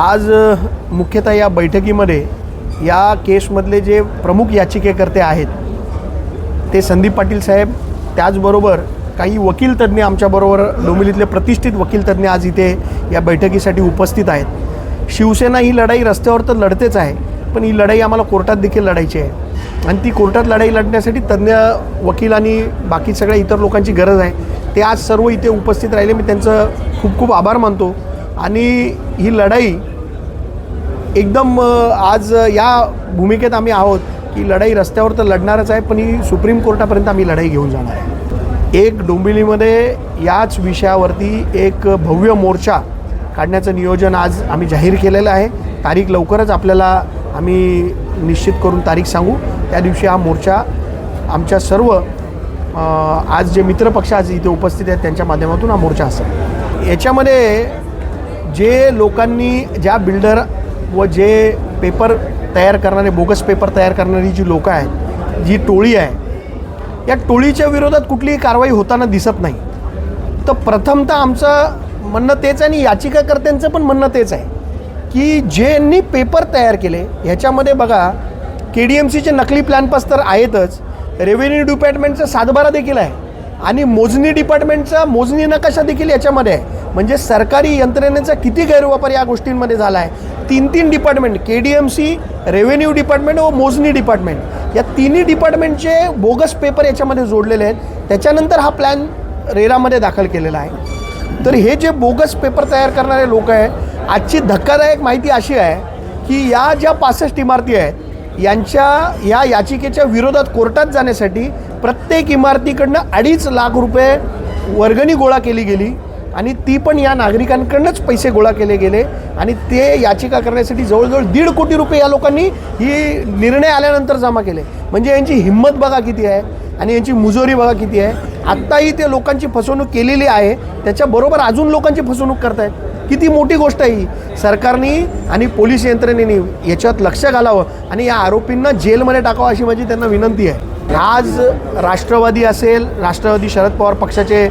आज मुख्यतः या बैठकीमध्ये या केसमधले जे प्रमुख याचिकेकर्ते आहेत ते संदीप पाटील साहेब त्याचबरोबर काही वकील तज्ज्ञ आमच्याबरोबर डोंबिवलीतले प्रतिष्ठित वकील तज्ज्ञ आज इथे या बैठकीसाठी उपस्थित आहेत. शिवसेना ही लढाई रस्त्यावर तर लढतेच आहे पण ही लढाई आम्हाला कोर्टात देखील लढायची आहे. आणि ती कोर्टात लढाई लढण्यासाठी तज्ज्ञ वकील आणि बाकी सगळ्या इतर लोकांची गरज आहे. ते आज सर्व इथे उपस्थित राहिले. मी त्यांचं खूप खूप आभार मानतो. आणि ही लढाई एकदम आज या भूमिकेत आम्ही आहोत की लढाई रस्त्यावर तर लढणारच आहे पण ही सुप्रीम कोर्टापर्यंत आम्ही लढाई घेऊन जाणार आहे. एक डोंबिवलीमध्ये याच विषयावरती एक भव्य मोर्चा काढण्याचं नियोजन आज आम्ही जाहीर केलेलं आहे. तारीख लवकरच आपल्याला आम्ही निश्चित करून तारीख सांगू. त्या दिवशी हा मोर्चा आमच्या सर्व आज जे मित्रपक्ष आज इथे उपस्थित आहेत त्यांच्या माध्यमातून हा मोर्चा असेल. याच्यामध्ये जे लोकांनी ज्या बिल्डर व जे पेपर तयार करणारे बोगस पेपर तयार करणारी जी लोकं आहेत जी टोळी आहे या टोळीच्या विरोधात कुठलीही कारवाई होताना दिसत नाही. तर प्रथमतः आमचं म्हणणं तेच आहे आणि याचिकाकर्त्यांचं पण म्हणणं तेच आहे की ज्यांनी पेपर तयार केले ह्याच्यामध्ये बघा के डी एम सीचे नकली प्लॅन पास तर आहेतच रेव्हेन्यू डिपार्टमेंटचा सातबारा देखील आहे आणि मोजणी डिपार्टमेंटचा मोजणी नकाशा देखील याच्यामध्ये आहे. म्हणजे सरकारी यंत्रणेचा किती गैरवापर या गोष्टींमध्ये झाला आहे? तीन तीन department K D M C revenue department व मोजणी डिपार्टमेंट. या तिन्ही डिपार्टमेंटचे बोगस पेपर याच्यामध्ये जोडलेले आहेत. त्याच्यानंतर हा प्लॅन रेरामध्ये दाखल केलेला आहे. तर हे जे बोगस पेपर तयार करणारे लोक आहेत आजची धक्कादायक माहिती अशी आहे की या ज्या पासष्ट इमारती आहेत यांच्या या याचिकेच्या विरोधात कोर्टात जाण्यासाठी प्रत्येक इमारतीकडनं अडीच लाख रुपये वर्गणी गोळा केली गेली. आणि ती पण या नागरिकांकडनंच पैसे गोळा केले गेले आणि ते याचिका करण्यासाठी जवळजवळ दीड कोटी रुपये या लोकांनी ही निर्णय आल्यानंतर जमा केले. म्हणजे यांची हिंमत बघा किती आहे आणि यांची मुजोरी बघा किती आहे. आत्ताही ते लोकांची फसवणूक केलेली आहे. त्याच्याबरोबर अजून लोकांची फसवणूक करतायत. किती मोठी गोष्ट आहे ही. सरकारने आणि पोलीस यंत्रणेने याच्यात लक्ष घालावं आणि या आरोपींना जेलमध्ये टाकावं अशी माझी त्यांना विनंती आहे. आज राष्ट्रवादी असेल राष्ट्रवादी शरद पवार पक्षाचे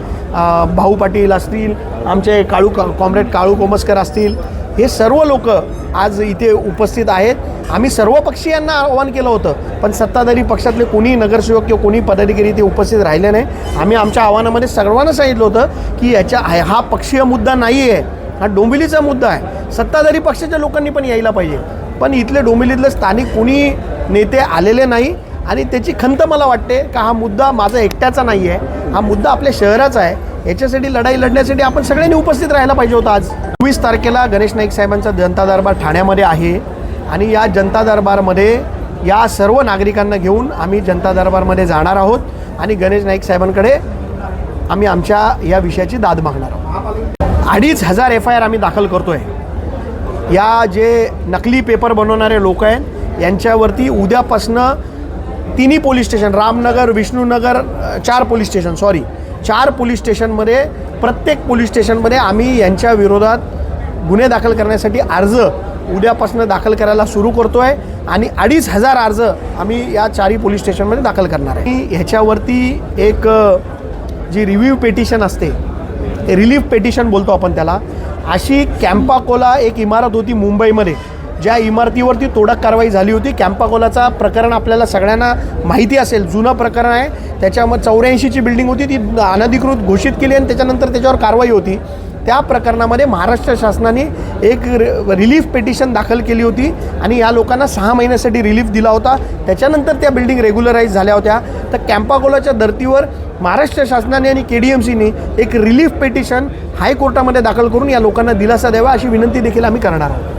भाऊ पाटील असतील आमचे काळू कॉम्रेड काळू कोमस्कर असतील हे सर्व लोक आज इथे उपस्थित आहेत. आम्ही सर्व पक्षीयांना आवाहन केलं होतं पण सत्ताधारी पक्षातले कोणी नगरसेवक किंवा कोणी पदाधिकारी इथे उपस्थित राहिले नाही. आम्ही आमच्या आव्हानामध्ये सर्वांना सांगितलं होतं की याच्या हा पक्षीय मुद्दा नाही आहे हा डोंबिवलीचा मुद्दा आहे. सत्ताधारी पक्षाच्या लोकांनी पण यायला पाहिजे. पण इथले डोंबिलीतलं स्थानिक कोणी नेते आलेले नाही. आणि त्याची खंत मला वाटते का हा मुद्दा माझा एकट्याचा नाही आहे हा मुद्दा आपल्या शहराचा आहे. याच्यासाठी लढाई लढण्यासाठी आपण सगळ्यांनी उपस्थित राहायला पाहिजे होतं आज. चोवीस तारखेला गणेश नाईक साहेबांचा जनता दरबार ठाण्यामध्ये आहे. आणि या जनता दरबारमध्ये या सर्व नागरिकांना घेऊन आम्ही जनता दरबारमध्ये जाणार आहोत. आणि गणेश नाईक साहेबांकडे आम्ही आमच्या या विषयाची दाद मागणार आहोत. अडीच हजार एफ आय आर आम्ही दाखल करतो आहे या जे नकली पेपर बनवणारे लोक आहेत यांच्यावरती उद्यापासनं तिन्ही पोलीस स्टेशन रामनगर विष्णूनगर चार पोलीस स्टेशन सॉरी चार पोलीस स्टेशनमध्ये प्रत्येक पोलीस स्टेशनमध्ये आम्ही यांच्या विरोधात गुन्हे दाखल करण्यासाठी अर्ज उद्यापासून दाखल करायला सुरू करतो आहे आणि अडीच हजार अर्ज आम्ही या चारही पोलीस स्टेशनमध्ये दाखल करणार आहे. ह्याच्यावरती एक जी रिव्ह्यू पेटिशन असते रिलीफ पेटिशन बोलतो आपण त्याला. अशी कॅम्पाकोला एक इमारत होती मुंबईमध्ये. ज्या इमारतीवरती तोडक कारवाई झाली होती कॅम्पागोलाचा प्रकरण आपल्याला सगळ्यांना माहिती असेल जुनं प्रकरण आहे. त्याच्यामध्ये चौऱ्याऐंशीची बिल्डिंग होती ती अनधिकृत घोषित केली आणि त्याच्यानंतर त्याच्यावर कारवाई होती. त्या प्रकरणामध्ये महाराष्ट्र शासनाने एक रि- रिलीफ पेटिशन दाखल केली होती आणि या लोकांना सहा महिन्यासाठी रिलीफ दिला होता. त्याच्यानंतर त्या बिल्डिंग रेग्युलराईज झाल्या होत्या. तर कॅम्पागोलाच्या धर्तीवर महाराष्ट्र शासनाने आणि के डी एम सीने एक रिलीफ पेटिशन हायकोर्टामध्ये दाखल करून या लोकांना दिलासा द्यावा अशी विनंती देखील आम्ही करणार आहोत.